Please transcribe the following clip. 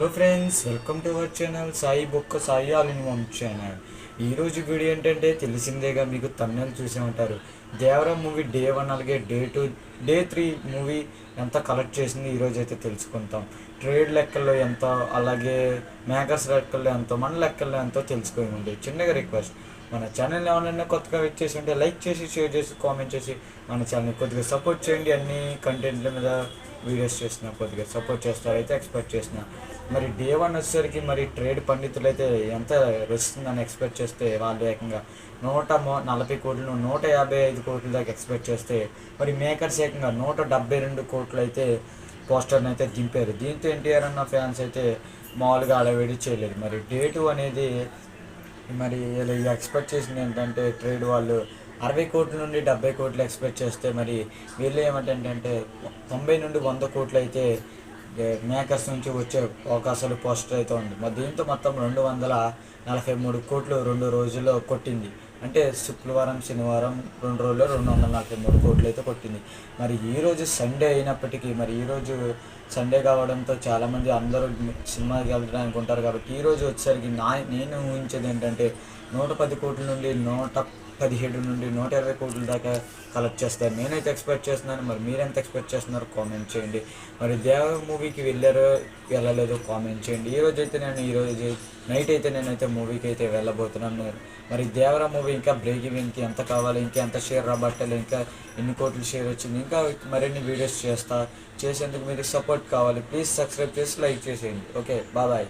Hello friends welcome to our channel Sai Bokka Sai all in one channel ఈరోజు video ఏంటంటే తెలిసిందేగా మీకు తమిళ చూసే ఉంటారు. దేవరా మూవీ డే వన్ అలాగే day two day three movie ఎంత కలెక్ట్ చేసింది ఈరోజు అయితే తెలుసుకుంటాం. ట్రేడ్ లెక్కల్లో ఎంత అలాగే మేకర్స్ లెక్కల్లో ఎంతో మన లెక్కల్లో ఎంతో తెలుసుకొని చిన్నగా రిక్వెస్ట్ మన ఛానల్ ఏమైనా కొత్తగా వచ్చేసి ఉంటే లైక్ చేసి షేర్ చేసి కామెంట్ చేసి మన ఛానల్ కొద్దిగా సపోర్ట్ చేయండి. అన్ని కంటెంట్ల మీద వీడియోస్ చేసిన కొద్దిగా సపోర్ట్ చేస్తారైతే ఎక్స్పెక్ట్ చేసిన మరి డే వన్ వచ్చేసరికి మరి ట్రేడ్ పండితులు అయితే ఎంత వస్తుందని ఎక్స్పెక్ట్ చేస్తే వాళ్ళు ఏకంగా నూట నలభై కోట్లు నూట యాభై ఐదు కోట్ల దాకా ఎక్స్పెక్ట్ చేస్తే మరి మేకర్స్ ఏకంగా నూట డెబ్బై రెండు కోట్లు అయితే పోస్టర్ని అయితే దింపారు. దీంతో ఎన్టీఆర్ అన్న ఫ్యాన్స్ అయితే మామూలుగా అలవేడి చేయలేదు. మరి డే టూ అనేది మరి ఇలా ఎక్స్పెక్ట్ చేసింది ఏంటంటే ట్రేడ్ వాళ్ళు అరవై కోట్ల నుండి డెబ్బై కోట్లు ఎక్స్పెక్ట్ చేస్తే మరి వీళ్ళు ఏమంటే తొంభై నుండి వంద కోట్లు అయితే మేకర్స్ నుంచి వచ్చే అవకాశాలు పోస్టర్ అయితే ఉంది. మరి దీంతో మొత్తం రెండు వందల నలభై మూడు కోట్లు రెండు రోజుల్లో కొట్టింది. అంటే శుక్రవారం శనివారం రెండు రోజుల్లో రెండు వందల నలభై మూడు కోట్లు అయితే కొట్టింది. మరి ఈరోజు సండే అయినప్పటికీ మరి ఈరోజు సండే కావడంతో చాలామంది అందరూ సినిమాకి వెళ్ళడానికి ఉంటారు కాబట్టి ఈరోజు వచ్చేసరికి నా నేను ఊహించేది ఏంటంటే నూట పది కోట్ల నుండి నూట పదిహేడు నుండి నూట ఇరవై కోట్ల దాకా కలెక్ట్ చేస్తారు. నేనైతే ఎక్స్పెక్ట్ చేస్తున్నాను. మరి మీరు ఎంత ఎక్స్పెక్ట్ చేస్తున్నారు కామెంట్ చేయండి. మరి దేవ మూవీకి వెళ్ళారో వెళ్ళలేదో కామెంట్ చేయండి. ఈ అయితే నేను ఈరోజు నైట్ అయితే నేనైతే మూవీకి అయితే వెళ్ళబోతున్నాను. మరి దేవరా మూవీ ఇంకా బ్రేక్ ఈవెన్కి ఎంత కావాలి? ఇంకా ఎంత షేర్ రాబట్టాలి? ఇంకా ఎన్ని కోట్లు షేర్ వచ్చింది? ఇంకా మరిన్ని వీడియోస్ చేస్తా. చేసేందుకు మీరు సపోర్ట్ కావాలి. ప్లీజ్ సబ్స్క్రైబ్ చేసి లైక్ చేసేయండి. Okay bye.